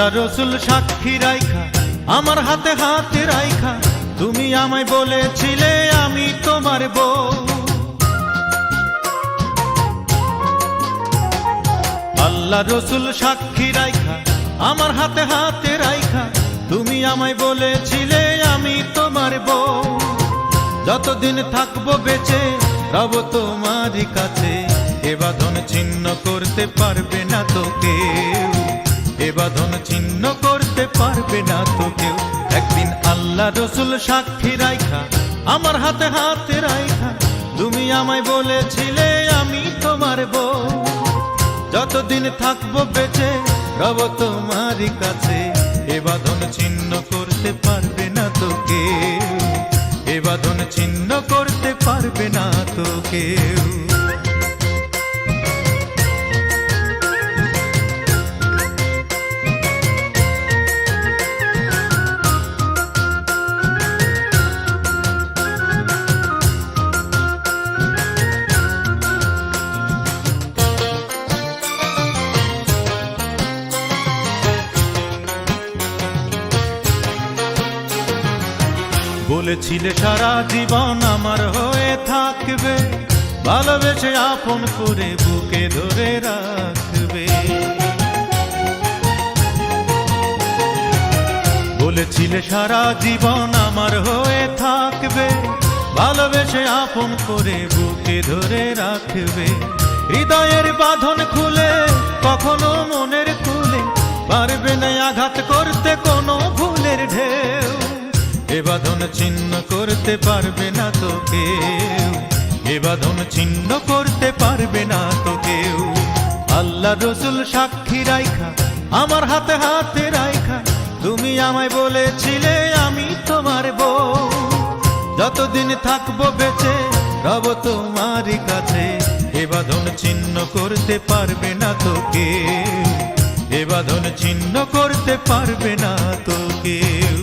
আল্লাহ রসুল সাক্ষী রাইখা, আমার হাতে হাতে রাইখা, তুমি আমায় বলেছিলে আমি তোমার বউ। আল্লাহ রসুল সাক্ষী রাইখা, আমার হাতে হাতে রাইখা, তুমি আমায় বলেছিলে আমি তোমার বউ। যতদিন থাকব বেঁচে রব তোমারই কাছে, এ বাঁধন ছিন্ন করতে পারবে না তো কেউ। বাঁধন ছিন্ন করতে পারবে না তো কেউ। একদিন আল্লাহ রসুল সাক্ষী রাইখা, আমার হাতে হাতে রাইখা। তুমি আমায় বলেছিলে আমি তোমার বউ। যতদিন থাকব বেঁচে রব তোমারই কাছে। এ বাঁধন ছিন্ন করতে পারবে না তো কেউ। এ বাঁধন ছিন্ন করতে পারবে না তো বলেছিলে, সারা জীবন আমার হয়ে থাকবে। ভালোবেসে আপন করে বুকে ধরে রাখবে। বলেছিলে, সারা জীবন আমার হয়ে থাকবে। ভালোবেসে আপন করে বুকে ধরে রাখবে। হৃদয়ের বাঁধন খুলে, কখনো মনের খুলে পারবে না আঘাত করতে বাঁধন ছিন্ন করতে পারবে না তো কেউ। এ বাঁধন ছিন্ন করতে পারবে না তো কেউ। আল্লাহ রসুল সাক্ষী রাইখা, আমার হাতে হাতে রাইখা। তুমি আমায় বলেছিলে আমি তোমার বউ। যতদিন থাকব বেঁচে রব তোমারই কাছে। এ বাঁধন ছিন্ন করতে পারবে না তো কেউ। এ বাঁধন ছিন্ন করতে পারবে না তো কেউ।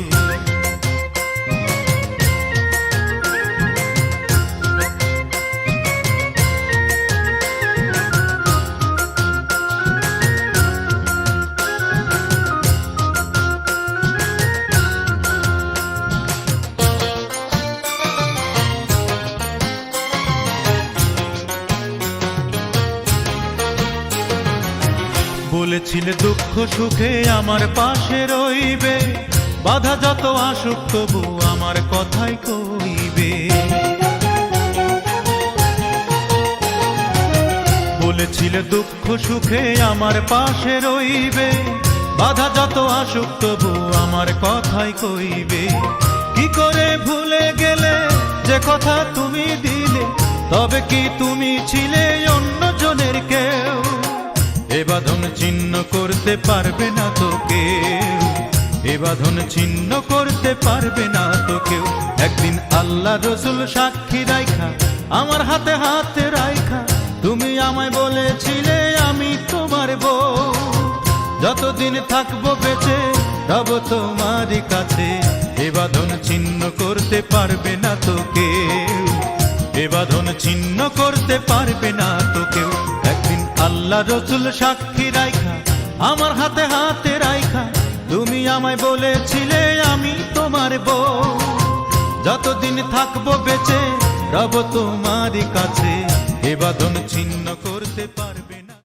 বলেছিলে, দুঃখ সুখে আমার পাশে রইবে। বাধা যত আসুক, তবু আমার কথাই কইবে। বলেছিলে, দুঃখ সুখে আমার পাশে রইবে। বাধা যত আসুক, তবু আমার কথাই কইবে। কি করে ভুলে গেলে যে কথা তুমি দিলে? তবে কি তুমি ছিলে অন্য জনের কেউ? এ বাঁধন ছিন্ন করতে পারবে না তো কেউ। এ ছিন্ন করতে পারবে না তো কেউ। একদিন আল্লাহ রসুল সাক্ষী রাইখা, আমার হাতে হাতে রাইখা, তুমি আমায় বলেছিলে আমি তোমার বউ। যতদিন থাকব বেঁচে রব তোমারই কাছে। এ বাঁধন ছিন্ন করতে পারবে না তো কেউ। এ ছিন্ন করতে পারবে না তো কেউ। আল্লাহ রসুল সাক্ষী রাইখা, আমার হাতে হাতে রাইখা। তুমি আমায় বলেছিলে আমি তোমার বউ। যতদিন থাকব বেঁচে, রব তোমারই কাছে এ ছিন্ন করতে পার।